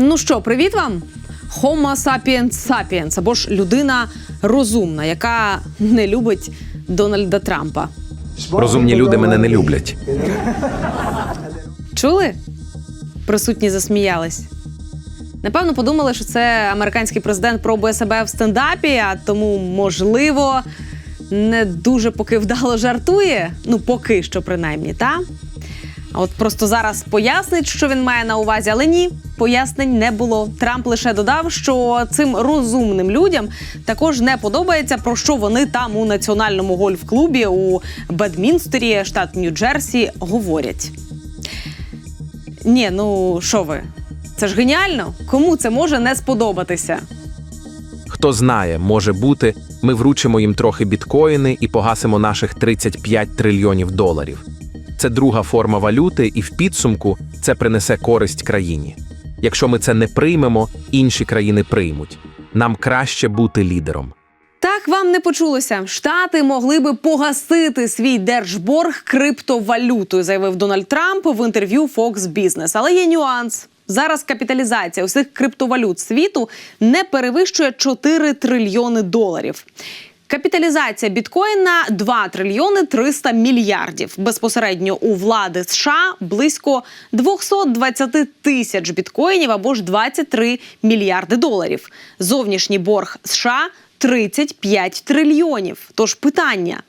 Ну що, привіт вам? Homo sapiens sapiens, або ж людина розумна, яка не любить Дональда Трампа. Розумні люди мене не люблять. Чули? Присутні засміялись. Напевно, подумали, що це американський президент пробує себе в стендапі, а тому, можливо, не дуже поки вдало жартує. Ну, поки що, принаймні, та? А от просто зараз пояснить, що він має на увазі, але ні, пояснень не було. Трамп лише додав, що цим розумним людям також не подобається, про що вони там у національному гольф-клубі у Бедмінстері, штат Нью-Джерсі, говорять. Ні, ну що ви? Це ж геніально. Кому це може не сподобатися? Хто знає, може бути, ми вручимо їм трохи біткоїни і погасимо наших 35 трильйонів доларів. Це друга форма валюти, і в підсумку це принесе користь країні. Якщо ми це не приймемо, інші країни приймуть. Нам краще бути лідером. Так вам не почулося. Штати могли би погасити свій держборг криптовалютою, заявив Дональд Трамп в інтерв'ю Fox Business. Але є нюанс. Зараз капіталізація усіх криптовалют світу не перевищує 4 трильйони доларів. Капіталізація біткоїна 2 трильйони 300 мільярдів. Безпосередньо у влади США близько 220 тисяч біткоїнів або ж 23 мільярди доларів. Зовнішній борг США 35 трильйонів. Тож питання.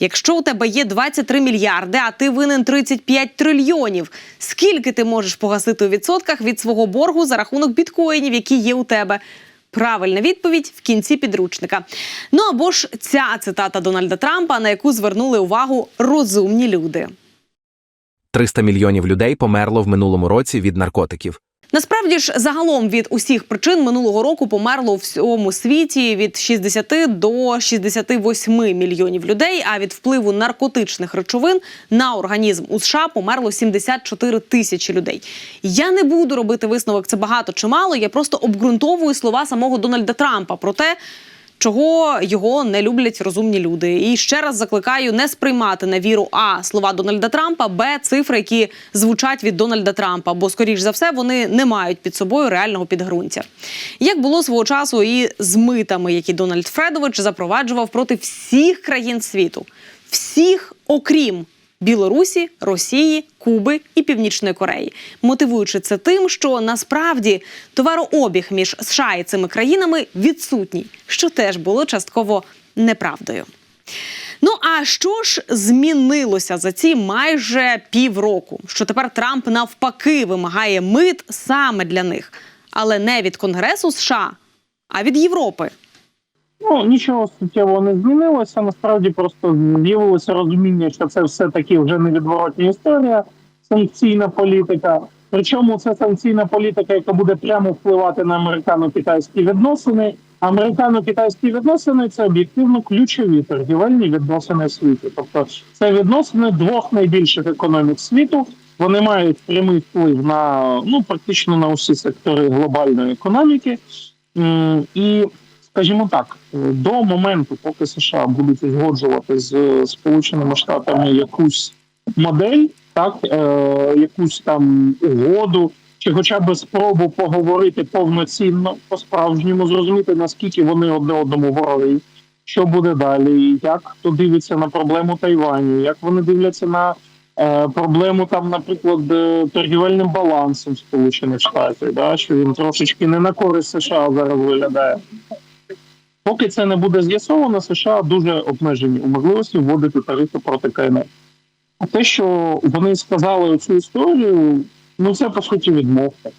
Якщо у тебе є 23 мільярди, а ти винен 35 трильйонів, скільки ти можеш погасити у відсотках від свого боргу за рахунок біткоїнів, які є у тебе? Правильна відповідь в кінці підручника. Ну або ж ця цитата Дональда Трампа, на яку звернули увагу розумні люди. 300 мільйонів людей померло в минулому році від наркотиків. Насправді ж, загалом від усіх причин минулого року померло у всьому світі від 60 до 68 мільйонів людей. А від впливу наркотичних речовин на організм у США померло 74 тисячі людей. Я не буду робити висновок це багато чи мало. Я просто обґрунтовую слова самого Дональда Трампа про те. Чого його не люблять розумні люди, і ще раз закликаю не сприймати на віру а слова Дональда Трампа, б цифри, які звучать від Дональда Трампа, бо скоріш за все вони не мають під собою реального підґрунтя. Як було свого часу і з митами, які Дональд Фредович запроваджував проти всіх країн світу, всіх, окрім Білорусі, Росії, Куби і Північної Кореї, мотивуючи це тим, що насправді товарообіг між США і цими країнами відсутній, що теж було частково неправдою. Ну а що ж змінилося за ці майже півроку? Що тепер Трамп навпаки вимагає мит саме для них, але не від Конгресу США, а від Європи. Ну, нічого суттєвого не змінилося. Насправді просто з'явилося розуміння, що це все-таки вже невідворотня історія, санкційна політика. Причому це санкційна політика, яка буде прямо впливати на американо-китайські відносини. Американо-китайські відносини це об'єктивно ключові торгівельні відносини в світі. Тобто це відносини двох найбільших економік світу. Вони мають прямий вплив на ну практично на усі сектори глобальної економіки. І скажімо так, до моменту, поки США будуть узгоджувати з Сполученими Штатами якусь модель, так е, якусь там угоду, чи хоча б спробу поговорити повноцінно по справжньому, зрозуміти наскільки вони одне одному вороги, що буде далі, як хто дивиться на проблему Тайваню, як вони дивляться на е, проблему там, наприклад, е, торгівельним балансом Сполучених Штатів, да, що він трошечки не на користь США зараз виглядає. Поки це не буде з'ясовано, США дуже обмежені у можливості вводити тарифи проти КНР. А те, що вони сказали цю історію, ну це по суті відмовка.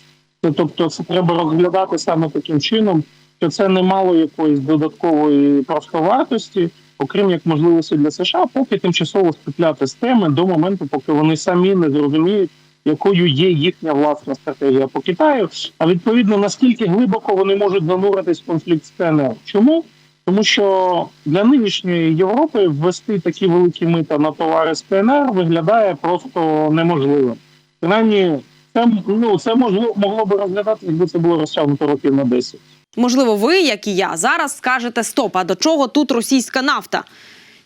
Це, тобто, це треба розглядати саме таким чином, що це не мало якоїсь додаткової просто вартості, окрім як можливості для США, поки тимчасово спетляти з теми до моменту, поки вони самі не зрозуміють, якою є їхня власна стратегія по Китаю, а відповідно наскільки глибоко вони можуть зануритись в конфлікт з КНР. Чому? Тому що для нинішньої Європи ввести такі великі мита на товари з КНР виглядає просто неможливим. Принаймні, це ну це можливо могло би розглядати, якби це було розтягнуто років на 10. Можливо, ви, як і я, зараз скажете стоп, а до чого тут російська нафта,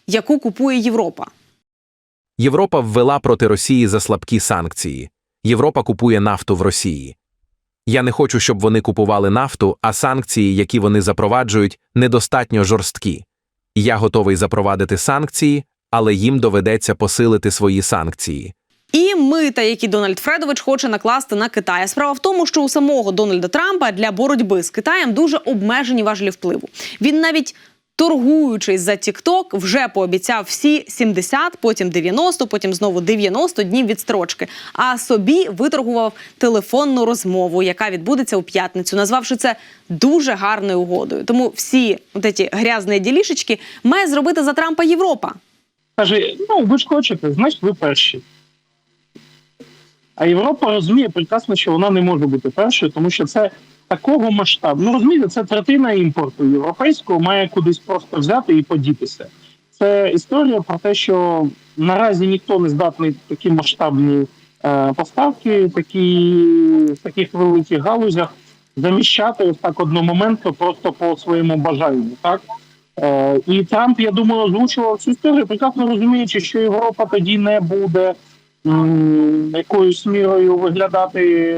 яку купує Європа? Європа ввела проти Росії за слабкі санкції. Європа купує нафту в Росії. Я не хочу, щоб вони купували нафту, а санкції, які вони запроваджують, недостатньо жорсткі. Я готовий запровадити санкції, але їм доведеться посилити свої санкції. І мита, які Дональд Фредович хоче накласти на Китай. Справа в тому, що у самого Дональда Трампа для боротьби з Китаєм дуже обмежені важелі впливу. Він навіть торгуючись за TikTok, вже пообіцяв всі 70, потім 90, потім знову 90 днів відстрочки. А собі виторгував телефонну розмову, яка відбудеться у п'ятницю, назвавши це дуже гарною угодою. Тому всі ці грязні ділішечки має зробити за Трампа Європа. Каже: ну ви ж хочете, значить ви перші. А Європа розуміє прекрасно, що вона не може бути першою, тому що це такого масштабу. Ну розумієте, це третина імпорту європейського має кудись просто взяти і подітися. Це історія про те, що наразі ніхто не здатний такі масштабні е, поставки, такі в таких великих галузях заміщати ось так одномоментно просто по своєму бажанню. Так Е, І Трамп, я думаю, озвучував цю історію, прекрасно розуміючи, що Європа тоді не буде якоюсь мірою виглядати,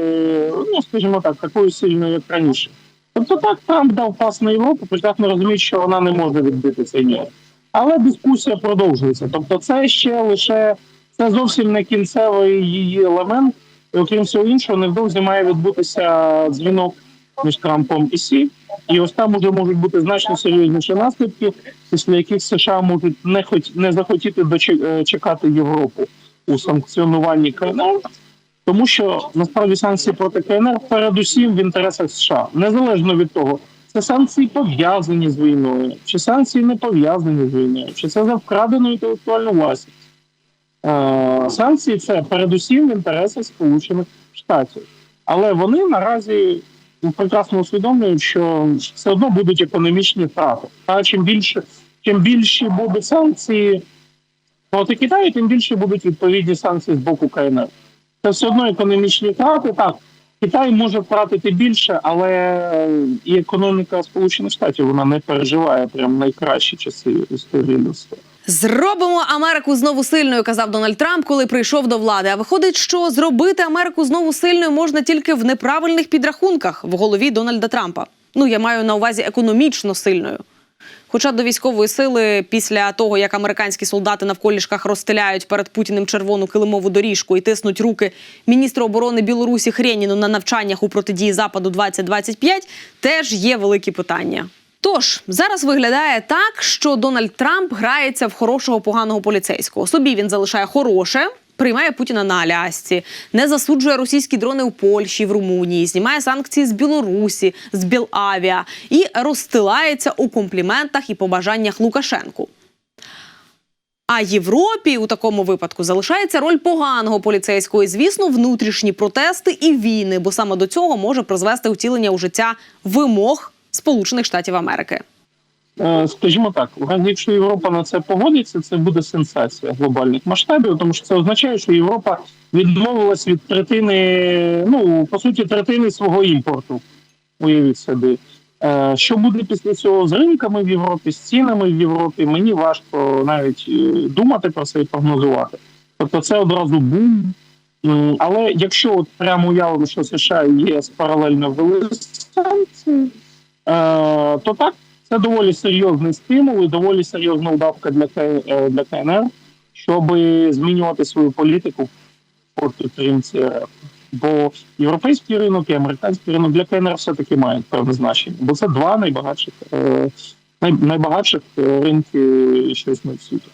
ну скажімо так, такою сильною, як раніше. Тобто так Трамп дав пас на Європу, прекрасно розуміє, що вона не може відбити цей мір. Але дискусія продовжується. Тобто, це ще лише це зовсім не кінцевий її елемент. І, окрім всього іншого, невдовзі має відбутися дзвінок між Трампом і Сі. І ось там уже можуть бути значно серйозніші наслідки, після яких США можуть не хоч не захотіти доче- е, Європу у санкціонуванні КНР, тому що насправді санкції проти КНР передусім в інтересах США, незалежно від того, це санкції пов'язані з війною, чи санкції не пов'язані з війною, чи це за вкрадену інтелектуальну власність. Е, санкції це передусім в інтересах Сполучених Штатів. Але вони наразі прекрасно усвідомлюють, що все одно будуть економічні втрати. А чим більше, чим більші будуть санкції проти Китаю, тим більше будуть відповідні санкції з боку КНР. Це все одно економічні втрати. Так, Китай може втратити більше, але і економіка Сполучених Штатів вона не переживає прям найкращі часи історії людства. Зробимо Америку знову сильною, казав Дональд Трамп, коли прийшов до влади. А виходить, що зробити Америку знову сильною можна тільки в неправильних підрахунках в голові Дональда Трампа. Ну я маю на увазі економічно сильною. Хоча до військової сили, після того як американські солдати навколішках розстеляють перед Путіним червону килимову доріжку і тиснуть руки міністру оборони Білорусі Хреніну на навчаннях у протидії западу 2025, теж є великі питання. Тож зараз виглядає так, що Дональд Трамп грається в хорошого поганого поліцейського. Собі він залишає хороше. Приймає Путіна на Алясці, не засуджує російські дрони у Польщі, в Румунії, знімає санкції з Білорусі, з Білавіа і розстилається у компліментах і побажаннях Лукашенку. А Європі у такому випадку залишається роль поганого поліцейського і, звісно, внутрішні протести і війни, бо саме до цього може призвести утілення у життя вимог Сполучених Штатів Америки. Е, Скажімо так, якщо Європа на це погодиться, це буде сенсація глобальних масштабів, тому що це означає, що Європа відмовилась від третини, ну по суті, третини свого імпорту. Уявіть собі. Е, Що буде після цього з ринками в Європі, з цінами в Європі, мені важко навіть е, думати про це і прогнозувати. Тобто це одразу бум. Але якщо от прямо уявимо, що США і ЄС паралельно ввели санкції, то так, це доволі серйозний стимул і доволі серйозна удавка для, е, для КНР, щоб змінювати свою політику по підтримці РФ. Бо європейський ринок і американський ринок для КНР все-таки мають певне значення, бо це два найбагатших, е, найбагатших е, ринки що існують світі.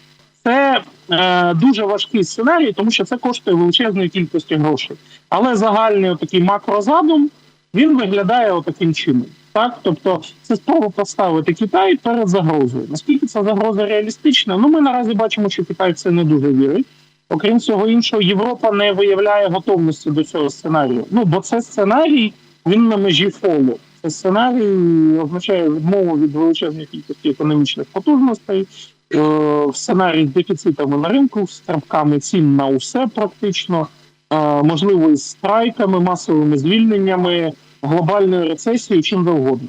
Це е, дуже важкий сценарій, тому що це коштує величезної кількості грошей. Але загальний такий макрозадум він виглядає отаким чином. Так, тобто це спроба поставити Китай перед загрозою. Наскільки ця загроза реалістична? Ну ми наразі бачимо, що Китай це не дуже вірить. Окрім всього іншого, Європа не виявляє готовності до цього сценарію. Ну бо це сценарій, він на межі фолу. Це сценарій означає відмову від величезної кількості економічних потужностей, е, сценарій з дефіцитами на ринку, з стрибками цін на усе практично, е, можливо, із страйками, масовими звільненнями, глобальною рецесією, чим завгодно.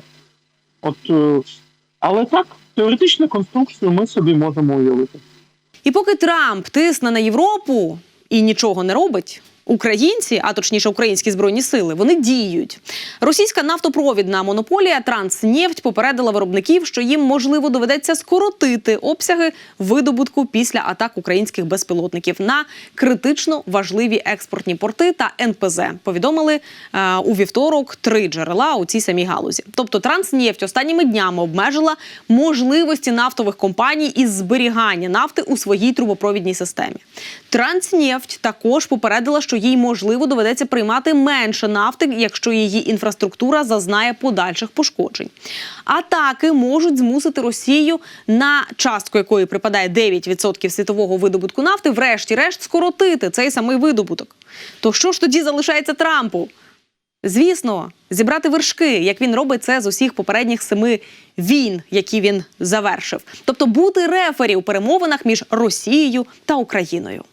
От, е, але так, теоретичну конструкцію ми собі можемо уявити. І поки Трамп тисне на Європу і нічого не робить, Українці, а точніше українські збройні сили, вони діють. Російська нафтопровідна монополія Транснефть попередила виробників, що їм можливо доведеться скоротити обсяги видобутку після атак українських безпілотників на критично важливі експортні порти та НПЗ. Повідомили е, у вівторок три джерела у цій самій галузі. Тобто Транснефть останніми днями обмежила можливості нафтових компаній із зберігання нафти у своїй трубопровідній системі. Транснефть також попередила, що їй можливо доведеться приймати менше нафти, якщо її інфраструктура зазнає подальших пошкоджень. Атаки можуть змусити Росію, на частку якої припадає 9% світового видобутку нафти, врешті-решт скоротити цей самий видобуток. То що ж тоді залишається Трампу? Звісно, зібрати вершки, як він робить це з усіх попередніх семи війн, які він завершив. Тобто бути рефері у перемовинах між Росією та Україною.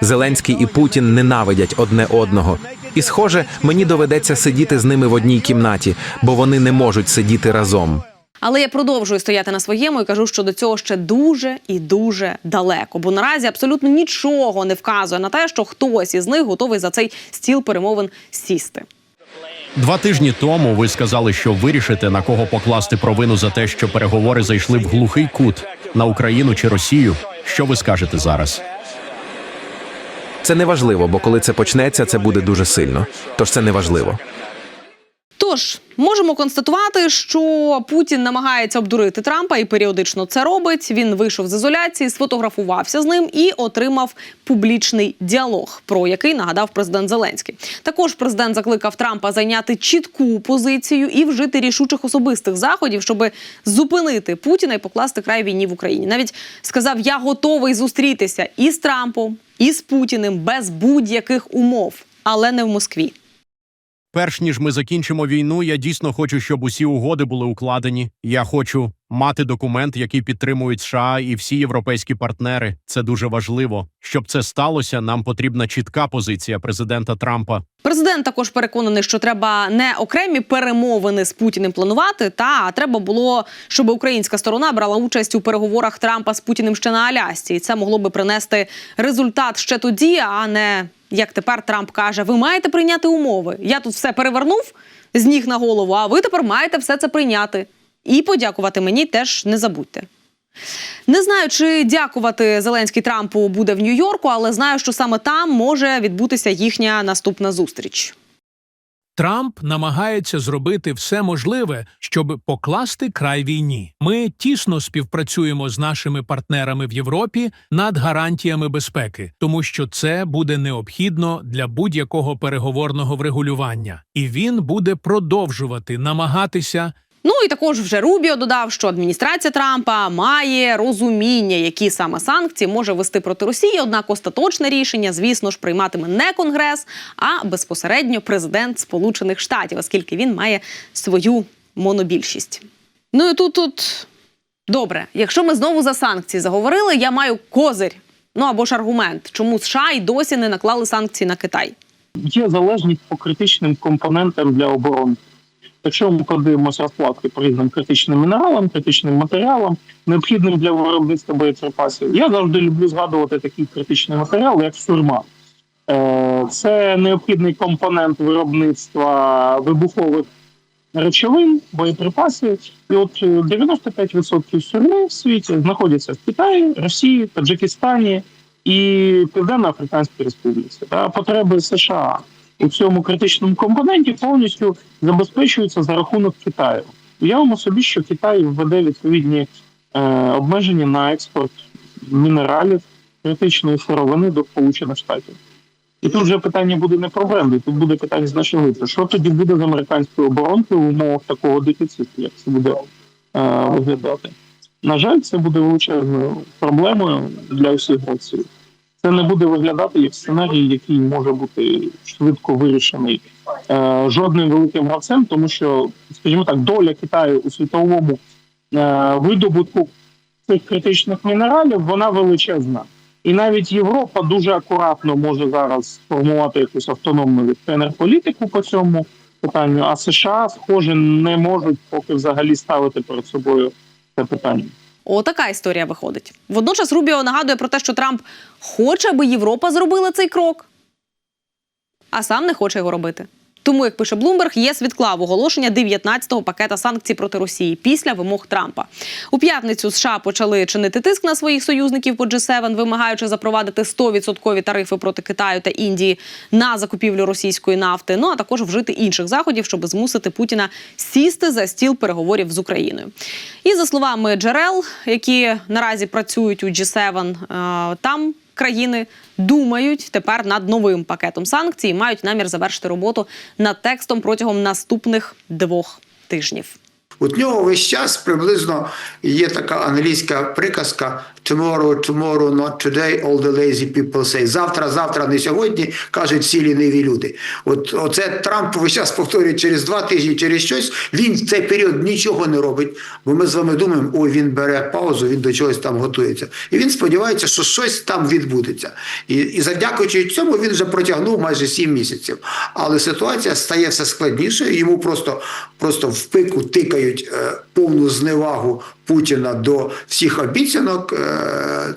Зеленський і Путін ненавидять одне одного. І, схоже, мені доведеться сидіти з ними в одній кімнаті, бо вони не можуть сидіти разом. Але я продовжую стояти на своєму і кажу, що до цього ще дуже і дуже далеко. Бо наразі абсолютно нічого не вказує на те, що хтось із них готовий за цей стіл перемовин сісти. Два тижні тому ви сказали, що вирішите на кого покласти провину за те, що переговори зайшли в глухий кут на Україну чи Росію. Що ви скажете зараз? Це не важливо, бо коли це почнеться, це буде дуже сильно. Тож це не важливо. Тож можемо констатувати, що Путін намагається обдурити Трампа і періодично це робить. Він вийшов з ізоляції, сфотографувався з ним і отримав публічний діалог, про який нагадав президент Зеленський. Також президент закликав Трампа зайняти чітку позицію і вжити рішучих особистих заходів, щоб зупинити Путіна і покласти край війні в Україні. Навіть сказав: я готовий зустрітися і з Трампом, і з Путіним без будь-яких умов, але не в Москві. Перш ніж ми закінчимо війну, я дійсно хочу, щоб усі угоди були укладені. Я хочу мати документ, який підтримують США і всі європейські партнери. Це дуже важливо. Щоб це сталося, нам потрібна чітка позиція президента Трампа. Президент також переконаний, що треба не окремі перемовини з Путіним планувати, та а треба було, щоб українська сторона брала участь у переговорах Трампа з Путіним ще на Алясці, і це могло би принести результат ще тоді, а не як тепер Трамп каже: ви маєте прийняти умови. Я тут все перевернув з ніг на голову, а ви тепер маєте все це прийняти. І подякувати мені теж не забудьте. Не знаю, чи дякувати Зеленський Трампу буде в Нью-Йорку, але знаю, що саме там може відбутися їхня наступна зустріч. Трамп намагається зробити все можливе, щоб покласти край війні. Ми тісно співпрацюємо з нашими партнерами в Європі над гарантіями безпеки, тому що це буде необхідно для будь-якого переговорного врегулювання, і він буде продовжувати намагатися Ну і також вже Рубіо додав, що адміністрація Трампа має розуміння, які саме санкції може вести проти Росії. Однак остаточне рішення, звісно ж, прийматиме не Конгрес, а безпосередньо президент Сполучених Штатів, оскільки він має свою монобільшість. Ну і тут тут добре. Якщо ми знову за санкції заговорили, я маю козир. Ну або ж аргумент, чому США й досі не наклали санкції на Китай. Є залежність по критичним компонентам для оборони. Якщо ми подивимося розкладки по різним критичним мінералам, критичним матеріалам, необхідним для виробництва боєприпасів, я завжди люблю згадувати такий критичний матеріал, як сурма. Е, Це необхідний компонент виробництва вибухових речовин, боєприпасів. І от е, 95% сурми в світі знаходяться в Китаї, Росії, Таджикистані і Південно-Африканській Республіці. Потреби США у цьому критичному компоненті повністю забезпечуються за рахунок Китаю. Уявимо собі, що Китай введе відповідні е, обмеження на експорт мінералів критичної сировини до Сполучених Штатів. І тут вже питання буде не про бренди, тут буде питання значно. Що тоді буде з американською оборонкою в умовах такого дефіциту, як це буде е, виглядати? На жаль, це буде величезною проблемою для всіх гравців. Це не буде виглядати як сценарій, який може бути швидко вирішений е, жодним великим гравцем, тому що, скажімо так, доля Китаю у світовому е, видобутку цих критичних мінералів вона величезна. І навіть Європа дуже акуратно може зараз сформувати якусь автономну енергополітику по цьому питанню, а США, схоже, не можуть поки взагалі ставити перед собою це питання. Отака історія виходить. Водночас Рубіо нагадує про те, що Трамп хоче, аби Європа зробила цей крок. а сам не хоче його робити. Тому, як пише Блумберг, ЄС відклав оголошення 19-го пакета санкцій проти Росії після вимог Трампа. У п'ятницю США почали чинити тиск на своїх союзників по G7, вимагаючи запровадити 100% тарифи проти Китаю та Індії на закупівлю російської нафти. Ну а також вжити інших заходів, щоб змусити Путіна сісти за стіл переговорів з Україною. І за словами джерел, які наразі працюють у G7, е, там країни думають тепер над новим пакетом санкцій і мають намір завершити роботу над текстом протягом наступних двох тижнів. От нього весь час приблизно є така англійська приказка tomorrow, tomorrow, not today, all the lazy people say. Завтра, завтра, не сьогодні, кажуть всі ліниві люди. От оце Трамп весь час повторює через два тижні, через щось. Він в цей період нічого не робить, бо ми з вами думаємо, ой, він бере паузу, він до чогось там готується. І він сподівається, що щось там відбудеться. І, і завдякуючи цьому він вже протягнув майже сім місяців. Але ситуація стає все складнішою. Йому просто, просто в пику тикають е, повну зневагу Путіна до всіх обіцянок. Е,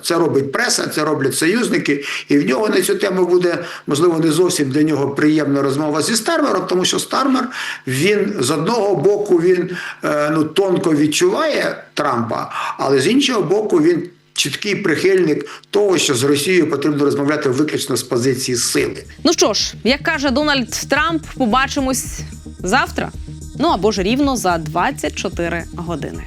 це робить преса, це роблять союзники, і в нього на цю тему буде можливо не зовсім для нього приємна розмова зі Стармером, тому що Стармер він з одного боку він е, ну тонко відчуває Трампа, але з іншого боку він. Чіткий прихильник того, що з Росією потрібно розмовляти виключно з позиції сили. Ну що ж, як каже Дональд Трамп, побачимось завтра. Ну або ж рівно за 24 години.